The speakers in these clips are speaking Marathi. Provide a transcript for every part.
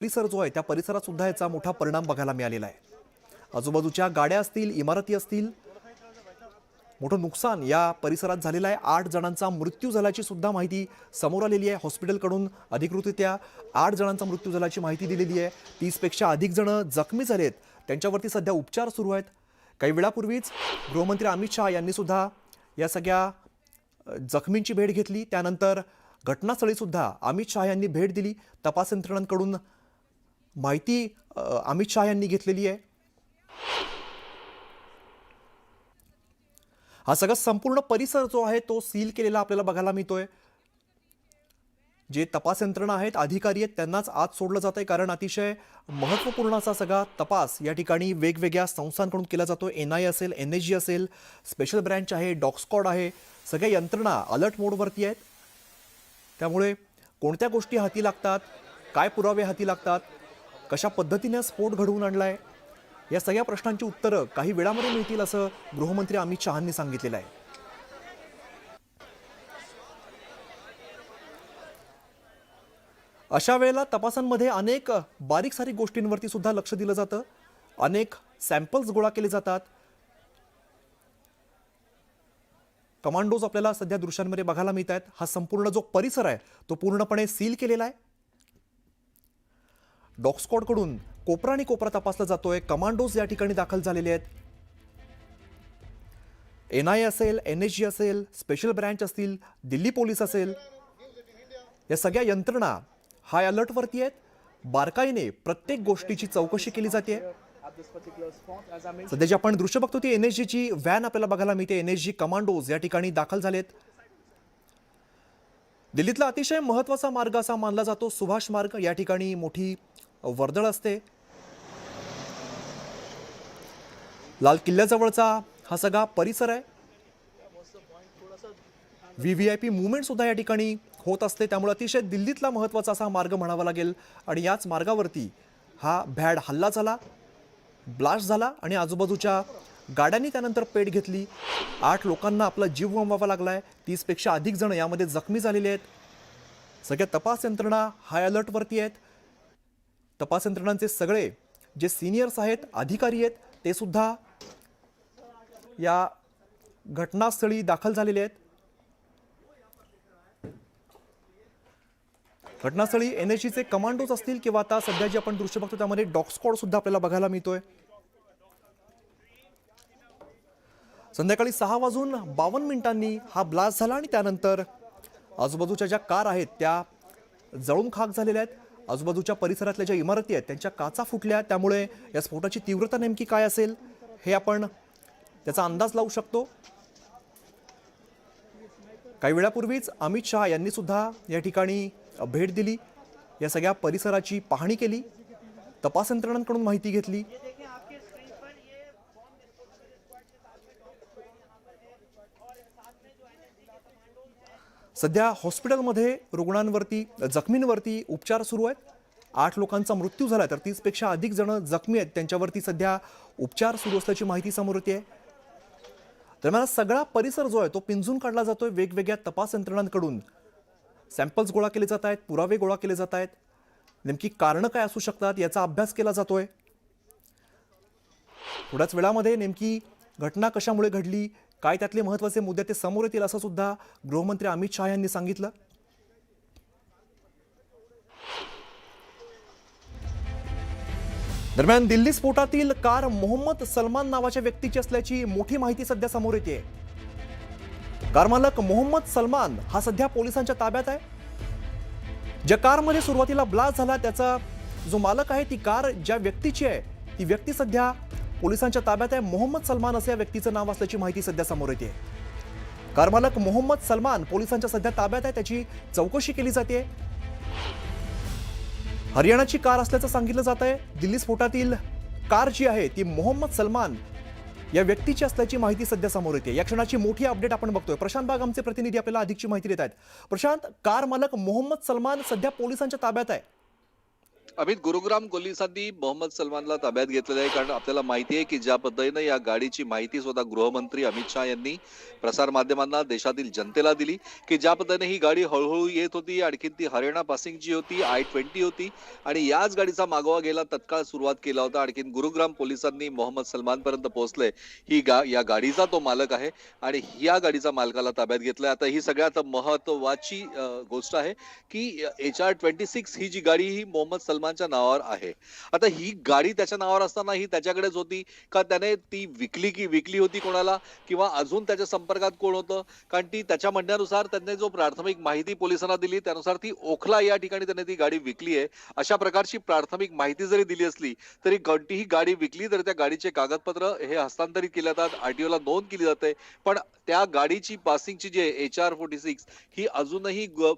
परिसर जो आहे त्या परिसरात सुद्धा याचा मोठा परिणाम बघायला मिळालेला आहे. आजूबाजूच्या गाड्या असतील इमारती असतील मोठं नुकसान या परिसरात झालेलं आहे. आठ जणांचा मृत्यू झाल्याची सुद्धा माहिती समोर आलेली आहे. हॉस्पिटलकडून अधिकृतरित्या आठ जणांचा मृत्यू झाल्याची माहिती दिलेली आहे. तीसपेक्षा अधिक जण जखमी झालेत. त्यांच्यावरती सध्या उपचार सुरू आहेत. काही वेळापूर्वीच गृहमंत्री अमित शहा यांनी सुद्धा या सगळ्या जखमींची भेट घेतली. त्यानंतर घटनास्थळीसुद्धा अमित शहा यांनी भेट दिली. तपास यंत्रणांकडून माहिती अमित शहा यांनी घेतलेली आहे. हा सगळा संपूर्ण परिसर जो आहे तो सील केलेला आपल्याला बघायला मिळतोय. जे तपास यंत्रणा आहेत अधिकारी आहेत त्यांनाच आत सोडलं जात आहे कारण अतिशय महत्त्वपूर्ण असा सगळा तपास या ठिकाणी वेगवेगळ्या संस्थांकडून केला जातो. एन आय असेल एन एस जी असेल स्पेशल ब्रँच आहे डॉगस्कॉड आहे सगळ्या यंत्रणा अलर्ट मोडवरती आहेत. त्यामुळे कोणत्या गोष्टी हाती लागतात काय पुरावे हाती लागतात कशा पद्धतीने स्फोट घडवून आणलाय? या सगळ्या प्रश्नांची उत्तरं काही वेळामध्ये मिळतील असं गृहमंत्री अमित शहांनी सांगितलेलं आहे. अशा वेळेला तपासांमध्ये अनेक बारीक सारीक गोष्टींवरती सुद्धा लक्ष दिलं जातं. अनेक सॅम्पल्स गोळा केले जातात. कमांडोज आपल्याला सध्या दृश्यांमध्ये बघायला मिळत आहेत हा संपूर्ण जो परिसर आहे तो पूर्णपणे सील केलेला आहे. डॉग स्क्वॉडकडून कोपरा आणि कोपरा तपासला जातोय. कमांडोज या ठिकाणी दाखल झालेले आहेत. एन आय असेल एन एच जी असेल स्पेशल ब्रँच असतील दिल्ली पोलीस असेल या सगळ्या यंत्रणा हाय अलर्टवरती आहेत. बारकाईने प्रत्येक गोष्टीची चौकशी केली जाते. सध्या जे आपण दृश्य बघतो ती एन एस जीची व्हॅन आपल्याला बघायला मिळते. एन एस जी कमांडोज या ठिकाणी दाखल झालेत. दिल्लीतला अतिशय महत्त्वाचा मार्ग असा मानला जातो. सुभाष मार्ग या ठिकाणी मोठी वर्दळ असते. लाल किल्ल्याजवळचा हा सगळा परिसर आहे. V V I P movement सुद्धा या ठिकाणी होत असते. त्यामुळे अतिशय दिल्लीतला महत्त्वाचा असा मार्ग म्हणावा लागेल. आणि याच मार्गावरती हा भॅड हल्ला झाला ब्लास्ट झाला आणि आजूबाजूच्या गाड्यांनी त्यानंतर पेट घेतली. आठ लोकांना आपला जीव गमवावा लागला आहे तीसपेक्षा अधिक जण यामध्ये जखमी झालेले आहेत. सगळ्या तपास यंत्रणा हाय अलर्टवरती आहेत. तपास यंत्रणांचे सगळे जे सिनियर्स आहेत अधिकारी आहेत ते सुद्धा या घटनास्थळी दाखल झालेले आहेत. घटनास्थळी एन एस जीचे कमांडोज असतील किंवा आता सध्या जे आपण दृश्य बघतो त्यामध्ये डॉग सुद्धा आपल्याला बघायला मिळतोय. संध्याकाळी सहा वाजून बावन्न मिनिटांनी हा ब्लास्ट झाला आणि त्यानंतर आजूबाजूच्या ज्या कार आहेत त्या जळून खाक झालेल्या आहेत. आजूबाजूच्या परिसरातल्या ज्या इमारती आहेत त्यांच्या काचा फुटल्या. त्यामुळे या स्फोटाची तीव्रता नेमकी काय असेल हे आपण त्याचा अंदाज लावू शकतो. काही वेळापूर्वीच अमित शहा यांनी सुद्धा या ठिकाणी भेट दिली. या सगळ्या परिसराची पाहणी केली. तपास यंत्रणांकडून माहिती घेतली. सध्या हॉस्पिटलमध्ये रुग्णांवरती जखमींवरती उपचार सुरू आहेत. आठ लोकांचा मृत्यू झाला तर तीसपेक्षा अधिक जण जखमी आहेत. त्यांच्यावरती सध्या उपचार सुरू असल्याची माहिती समोर येते. आहे दरम्यान सगळा परिसर जो आहे तो पिंजून काढला जातोय वेगवेगळ्या तपास यंत्रणांकडून. सॅम्पल्स गोळा केले जात आहेत पुरावे गोळा केले जात आहेत. नेमकी कारणं काय असू शकतात याचा अभ्यास केला जातोय. थोड्याच वेळामध्ये नेमकी घटना कशामुळे घडली काय त्यातले महत्त्वाचे मुद्दे ते समोर येतील असं सुद्धा गृहमंत्री अमित शहा यांनी सांगितलं? दरम्यान दिल्ली स्फोटातील कार मोहम्मद सलमान नावाच्या व्यक्तीची असल्याची मोठी माहिती सध्या समोर येते कार मालक मोहम्मद सलमान हा सध्या पोलिसांच्या ताब्यात आहे. ज्या कारमध्ये सुरुवातीला ब्लास्ट झाला त्याचा जो मालक आहे ती कार ज्या व्यक्तीची आहे ती व्यक्ती सध्या पोलिसांच्या ताब्यात आहे. मोहम्मद सलमान असं या व्यक्तीचं नाव असल्याची माहिती सध्या समोर येते. कार मालक मोहम्मद सलमान पोलिसांच्या सध्या ताब्यात आहे. त्याची चौकशी केली जाते. हरियाणाची कार असल्याचं सांगितलं जात आहे. दिल्ली स्फोटातील कार जी आहे ती मोहम्मद सलमान या व्यक्तीची असल्याची माहिती सध्या समोर येते. या क्षणाची मोठी अपडेट आपण बघतोय. प्रशांत बाग आमचे प्रतिनिधी आपल्याला अधिकची माहिती देत आहेत. प्रशांत कार मालक मोहम्मद सलमान सध्या पोलिसांच्या ताब्यात आहे. अमित गुरुग्राम पोलिसांनी मोहम्मद सलमानला ताब्यात घेतलेलं आहे कारण आपल्याला माहिती आहे की ज्या पद्धतीनं या गाडीची माहिती स्वतः गृहमंत्री अमित शहा यांनी प्रसारमाध्यमांना देशातील जनतेला दिली की ज्या पद्धतीने ही गाडी हळूहळू येत होती आणखीन ती हरियाणा पासिंगची होती आय ट्वेंटी होती आणि याच गाडीचा मागोवा गेला तत्काळ सुरुवात केला होता. आणखीन गुरुग्राम पोलिसांनी मोहम्मद सलमानपर्यंत पोहोचले ही गा या गाडीचा तो मालक आहे आणि या गाडीचा मालकाला ताब्यात घेतलाय. आता ही सगळ्यात महत्वाची गोष्ट आहे की एच आर ट्वेंटी सिक्स ही जी गाडी ही मोहम्मद सलमान सलमानच्या नावावर आहे. आता ही गाडी त्याच्या नावावर असताना ही त्याच्याकडेच होती का त्याने ती विकली की विकली होती कोणाला? किंवा अजून त्याच्या संपर्कात कोण होतं? कारण ती त्याच्या म्हणण्यानुसार त्यांनी जो प्राथमिक माहिती पोलिसांना दिली त्यानुसार ती ओखला या ठिकाणी त्याने ती गाडी विकली आहे. अशा प्रकारची प्राथमिक माहिती जरी दिली असली तरी कोणतीही गाडी विकली तर त्या गाडीचे कागदपत्र हे हस्तांतरित केले जातात. आरटीओला नोंद केली जाते. पण त्या गाडीची पासिंगची जी एच आर फोर्टी सिक्स ही अजूनही ग-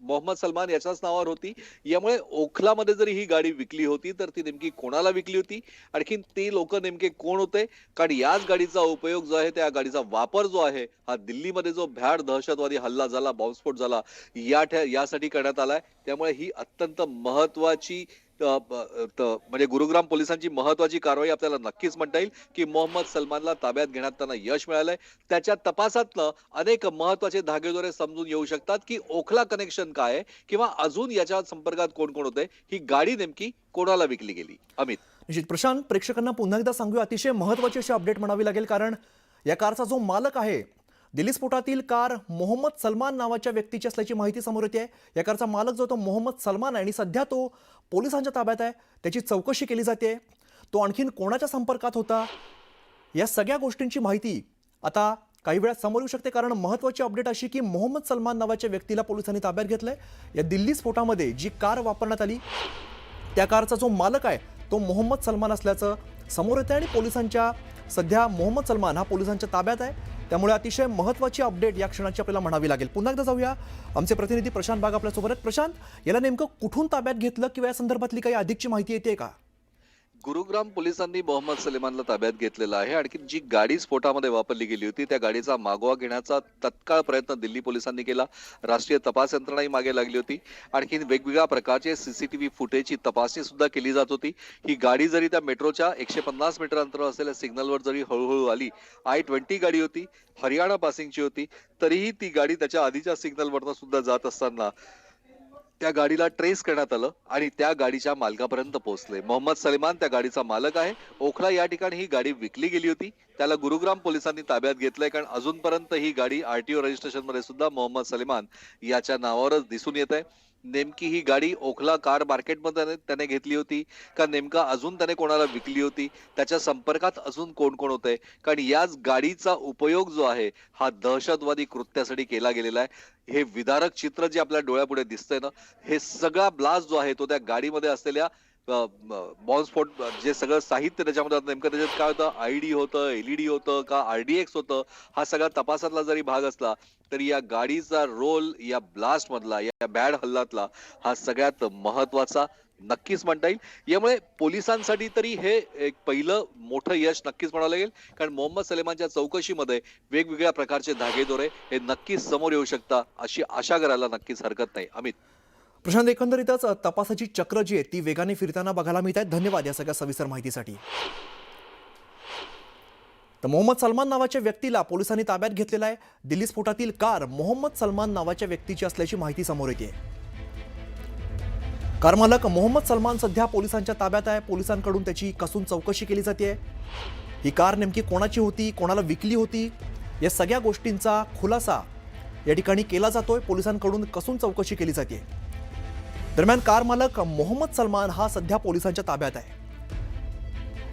मोहम्मद सलमान याच्याच नावावर होती. यामुळे ओखलामध्ये जरी ही गाडी विकली होती तर ती नेमकी कोणाला विकली होती? आणखीन ते लोक नेमके कोण होते? कारण याच गाडीचा उपयोग जो आहे त्या गाडीचा वापर जो आहे हा दिल्लीमध्ये जो भ्याड दहशतवादी हल्ला झाला बॉम्बस्फोट झाला या यासाठी करण्यात आलाय. त्यामुळे ही अत्यंत महत्वाची म्हणजे गुरुग्राम पोलिसांची महत्वाची कारवाई आपल्याला नक्कीच म्हणता येईल की मोहम्मद सलमानला ताब्यात घेण्यात त्यांना यश मिळालंय. त्याच्या तपासातनं अनेक महत्त्वाचे धागेदोरे समजून येऊ शकतात की ओखला कनेक्शन काय आहे किंवा अजून याच्या संपर्कात कोण कोण होते ही गाडी नेमकी कोणाला विकली गेली? अमित. निश्चित. प्रशांत प्रेक्षकांना पुन्हा एकदा सांगूया अतिशय महत्वाची अशी अपडेट म्हणावी लागेल कारण या कारचा जो मालक आहे दिल्ली स्फोटातील कार मोहम्मद सलमान नावाच्या व्यक्तीची असल्याची माहिती समोर येते. या कारचा मालक जो तो मोहम्मद सलमान आहे आणि सध्या तो पोलिसांच्या ताब्यात आहे. त्याची चौकशी केली जाते. तो आणखीन कोणाच्या संपर्कात होता? या सगळ्या गोष्टींची माहिती आता काही वेळात समोर येऊ शकते कारण महत्त्वाची अपडेट अशी की मोहम्मद सलमान नावाच्या व्यक्तीला पोलिसांनी ताब्यात घेतलंय. या दिल्ली स्फोटामध्ये जी कार वापरण्यात आली त्या कारचा जो मालक आहे तो मोहम्मद सलमान असल्याचं समोर येतं आणि पोलिसांच्या सध्या मोहम्मद सलमान हा पोलिसांच्या ताब्यात आहे. त्यामुळे अतिशय महत्त्वाची अपडेट या क्षणाची आपल्याला म्हणावी लागेल. पुन्हा एकदा जाऊया. आमचे प्रतिनिधी प्रशांत बाग आपल्यासोबत आहेत. प्रशांत याला नेमकं कुठून ताब्यात घेतलं किंवा या संदर्भातली काही अधिकची माहिती येते का? गुरुग्राम पोलिसांनी मोहम्मद सलेमानला ताब्यात घेतलेला आहे. आणखी जी गाडी स्फोटामध्ये वापरली गेली होती त्या गाडीचा मागोवा घेण्याचा तत्काळ प्रयत्न दिल्ली पोलिसांनी केला. राष्ट्रीय तपास यंत्रणाही मागे लागली होती. आणखी वेगवेगळ्या प्रकारचे सीसीटीव्ही फुटेजची तपासणी सुद्धा केली जात होती. ही गाडी जरी त्या मेट्रोच्या एकशे पन्नास मीटर अंतरावर असलेल्या सिग्नलवर जरी हळूहळू आली आय ट्वेंटी गाडी होती हरियाणा पासिंगची होती तरीही ती गाडी त्याच्या आधीच्या सिग्नलवरनं सुद्धा जात असताना त्या गाडीला ट्रेस करण्यात आलं आणि त्या गाडीच्या मालकापर्यंत पोहोचले. मोहम्मद सलेमान त्या गाडीचा मालक आहे. ओखला या ठिकाणी ही गाडी विकली गेली होती. त्याला गुरुग्राम पोलिसांनी ताब्यात घेतलंय कारण अजूनपर्यंत ही गाडी आरटीओ रजिस्ट्रेशनमध्ये सुद्धा मोहम्मद सलेमान याच्या नावावरच दिसून येत आहे. नेमकी ही गाडी ओखला कार मार्केटमध्ये त्याने- त्याने घेतली होती का नेमका अजून त्याने कोणाला विकली होती? त्याच्या संपर्कात अजून कोण कोण होते? कारण याच गाडीचा उपयोग जो आहे हा दहशतवादी कृत्यासाठी केला गेलेला आहे. हे विदारक चित्र जे आपल्या डोळ्यापुढे दिसतंय ना हे सगळा ब्लास्ट जो आहे तो त्या गाडीमध्ये असलेल्या बॉम्बस्फोट जे सगळं साहित्य त्याच्यामध्ये होतं, नेमकं त्याच्यात काय होतं? आयडी होतं एलईडी होतं का आरडीएक्स होतं? हा सगळा तपासातला जरी भाग असला तरी या गाडीचा रोल या ब्लास्ट मधला या बॅड हल्लातला हा सगळ्यात महत्त्वाचा नक्कीच म्हणता येईल. यामुळे पोलिसांसाठी तरी हे एक पहिलं मोठं यश नक्कीच म्हणावं लागेल. कारण मोहम्मद सलेमानच्या चौकशीमध्ये वेगवेगळ्या प्रकारचे धागेदोरे हे नक्कीच समोर येऊ शकता अशी आशा करायला नक्कीच हरकत नाही. अमित. प्रशांत एकंदरीतच तपासाची चक्र जी आहे ती वेगाने फिरताना बघायला मिळत आहेत धन्यवाद या सगळ्या सविस्तर माहितीसाठी. तर मोहम्मद सलमान नावाच्या व्यक्तीला पोलिसांनी ताब्यात घेतलेला आहे. दिल्ली स्फोटातील कार मोहम्मद सलमान नावाच्या व्यक्तीची असल्याची माहिती समोर येते. कार मालक मोहम्मद सलमान सध्या पोलिसांच्या ताब्यात आहे. पोलिसांकडून त्याची कसून चौकशी केली जाते. ही कार नेमकी कोणाची होती? कोणाला विकली होती? या सगळ्या गोष्टींचा खुलासा या ठिकाणी केला जातोय. पोलिसांकडून कसून चौकशी केली जाते. दरम्यान कार मालक मोहम्मद सलमान हा सध्या पोलिसांच्या ताब्यात आहे.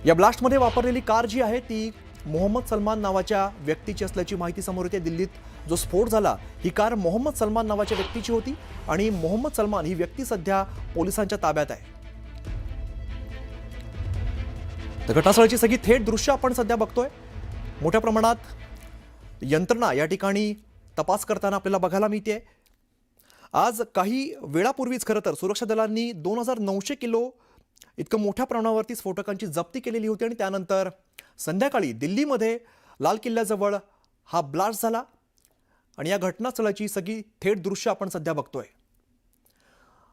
या ब्लास्टमध्ये वापरलेली कार जी आहे ती मोहम्मद सलमान नावाच्या व्यक्तीची असल्याची माहिती समोर येते. दिल्लीत जो स्फोट झाला ही कार मोहम्मद सलमान नावाच्या व्यक्तीची होती आणि मोहम्मद सलमान ही व्यक्ती सध्या पोलिसांच्या ताब्यात आहे. तर घटनास्थळाची सगळी थेट दृश्य आपण सध्या बघतोय. मोठ्या प्रमाणात यंत्रणा या ठिकाणी तपास करताना आपल्याला बघायला मिळते आज काही वेळापूर्वीच खरं तर सुरक्षा दलांनी दोन हजार नऊशे किलो इतकं मोठ्या प्रमाणावरती स्फोटकांची जप्ती केलेली होती आणि त्यानंतर संध्याकाळी दिल्लीमध्ये लाल किल्ल्याजवळ हा ब्लास्ट झाला आणि या घटनास्थळाची सगळी थेट दृश्य आपण सध्या बघतोय.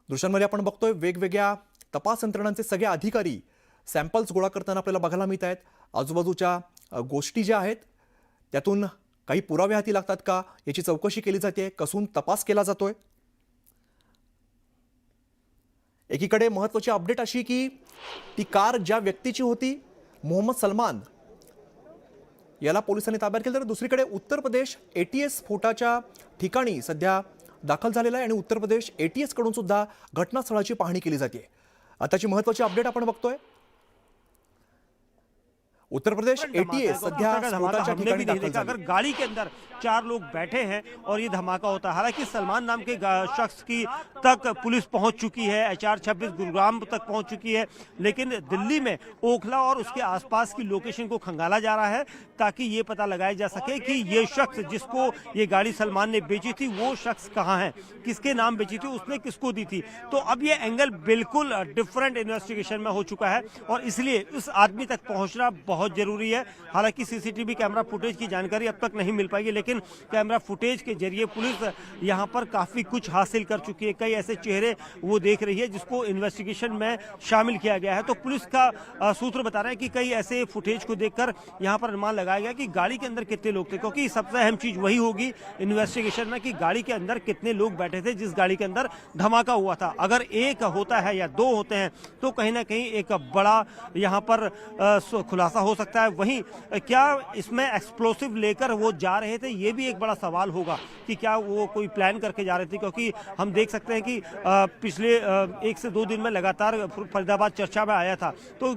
दृश्यांमध्ये आपण बघतोय वेगवेगळ्या तपास यंत्रणांचे सगळे अधिकारी सॅम्पल्स गोळा करताना आपल्याला बघायला मिळत आहेत. आजूबाजूच्या गोष्टी ज्या आहेत त्यातून काही पुरावे हाती लागतात का याची चौकशी केली जाते कसून तपास केला जातोय. एकीकडे महत्त्वाची अपडेट अशी की ती कार ज्या व्यक्तीची होती मोहम्मद सलमान याला पोलिसांनी ताब्यात केलं तर दुसरीकडे उत्तर प्रदेश एटीएस स्फोटाच्या ठिकाणी सध्या दाखल झालेला आहे आणि उत्तर प्रदेश ए टी कडून सुद्धा घटनास्थळाची पाहणी केली जाते. आताची महत्त्वाची अपडेट आपण बघतोय. उत्तर प्रदेश एटीएस सध्या धमाका धमाका स्फोटाच्या हमने भी नहीं देखा अगर गाड़ी के अंदर चार लोग बैठे हैं और ये धमाका होता है हालाँकि सलमान नाम के शख्स की तक पुलिस पहुँच चुकी है एच आर छब्बीस गुरुग्राम तक पहुँच चुकी है लेकिन दिल्ली में ओखला और उसके आसपास की लोकेशन को खंगाला जा रहा है ताकि ये पता लगाया जा सके कि ये शख्स जिसको ये गाड़ी सलमान ने बेची थी वो शख्स कहाँ है किसके नाम बेची थी उसने किसको दी थी। तो अब ये एंगल बिल्कुल डिफरेंट इन्वेस्टिगेशन में हो चुका है और इसलिए उस आदमी तक पहुँचना बहुत ज़रूरी है। हालाँकि सीसीटीवी कैमरा फुटेज की जानकारी अब तक नहीं मिल पाएगी लेकिन कैमरा फुटेज के ज़रिए पुलिस यहाँ पर काफ़ी कुछ हासिल कर चुकी है। कई ऐसे चेहरे वो देख रही है जिसको इन्वेस्टिगेशन में शामिल किया गया है। तो पुलिस का सूत्र बता रहे हैं कि कई ऐसे फुटेज को देखकर यहाँ पर अनुमान लगाया गया कि गाड़ी के अंदर कितने लोग थे, क्योंकि सबसे अहम चीज़ वही होगी इन्वेस्टिगेशन में कि गाड़ी के अंदर कितने लोग बैठे थे जिस गाड़ी के अंदर धमाका हुआ था। अगर एक होता है या दो होते हैं तो कहीं ना कहीं एक बड़ा यहाँ पर खुलासा हो सकता है। वहीं क्या इसमें एक्सप्लोसिव लेकर वो जा रहे थे? ये भी एक बड़ा सवाल होगा कि क्या वो कोई प्लान करके जा रहे थे? क्योंकि हम देख सकते हैं कि पिछले एक से दो दिन में लगातार फरीदाबाद चर्चा में आया था। तो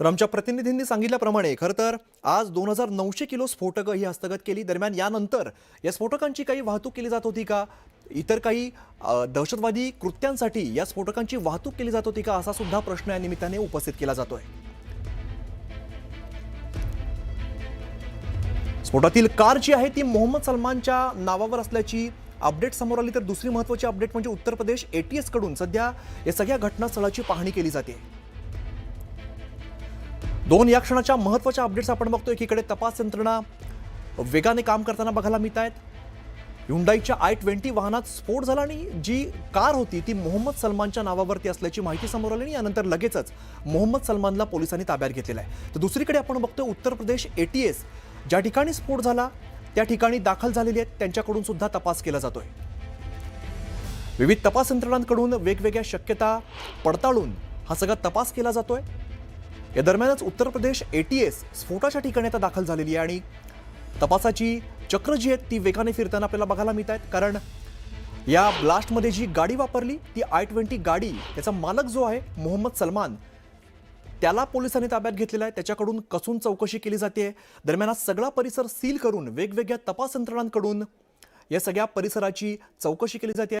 तर आमच्या प्रतिनिधींनी सांगितल्याप्रमाणे खरं तर आज दोन हजार नऊशे किलो स्फोटकं ही हस्तगत केली. दरम्यान यानंतर या स्फोटकांची काही वाहतूक केली जात होती का? इतर काही दहशतवादी कृत्यांसाठी या स्फोटकांची वाहतूक केली जात होती का? असा सुद्धा प्रश्न या निमित्ताने उपस्थित केला जातोय. स्फोटातील कार जी आहे ती मोहम्मद सलमानच्या नावावर असल्याची अपडेट समोर आली. तर दुसरी महत्वाची अपडेट म्हणजे उत्तर प्रदेश एटीएसकडून सध्या या सगळ्या घटनास्थळाची पाहणी केली जाते. दोन या क्षणाच्या महत्त्वाच्या अपडेट्स आपण बघतो एकीकडे तपास यंत्रणा वेगाने काम करताना बघायला मिळत आहेत हुंडाईच्या आय ट्वेंटी वाहनात स्फोट झाला आणि जी कार होती ती मोहम्मद सलमानच्या नावावरती असल्याची माहिती समोर आली आणि यानंतर लगेचच मोहम्मद सलमानला पोलिसांनी ताब्यात घेतलेला आहे. तर दुसरीकडे आपण बघतोय Uttar Pradesh A T S ज्या ठिकाणी स्फोट झाला त्या ठिकाणी दाखल झालेले आहेत. त्यांच्याकडून सुद्धा तपास केला जातोय. विविध तपास यंत्रणांकडून वेगवेगळ्या शक्यता पडताळून हा सगळा तपास केला जातोय. या दरम्यानच उत्तर प्रदेश एटीएस स्फोटाच्या ठिकाणी आता दाखल झालेली आहे आणि तपासाची चक्र जी आहेत ती वेगाने फिरताना आपल्याला बघायला मिळत आहेत. कारण या ब्लास्टमध्ये जी गाडी वापरली ती आय ट्वेंटी गाडी त्याचा मालक जो आहे मोहम्मद सलमान त्याला पोलिसांनी ताब्यात घेतलेला आहे. त्याच्याकडून कसून चौकशी केली जाते. दरम्यान हा सगळा परिसर सील करून वेगवेगळ्या तपास यंत्रणांकडून या सगळ्या परिसराची चौकशी केली जाते.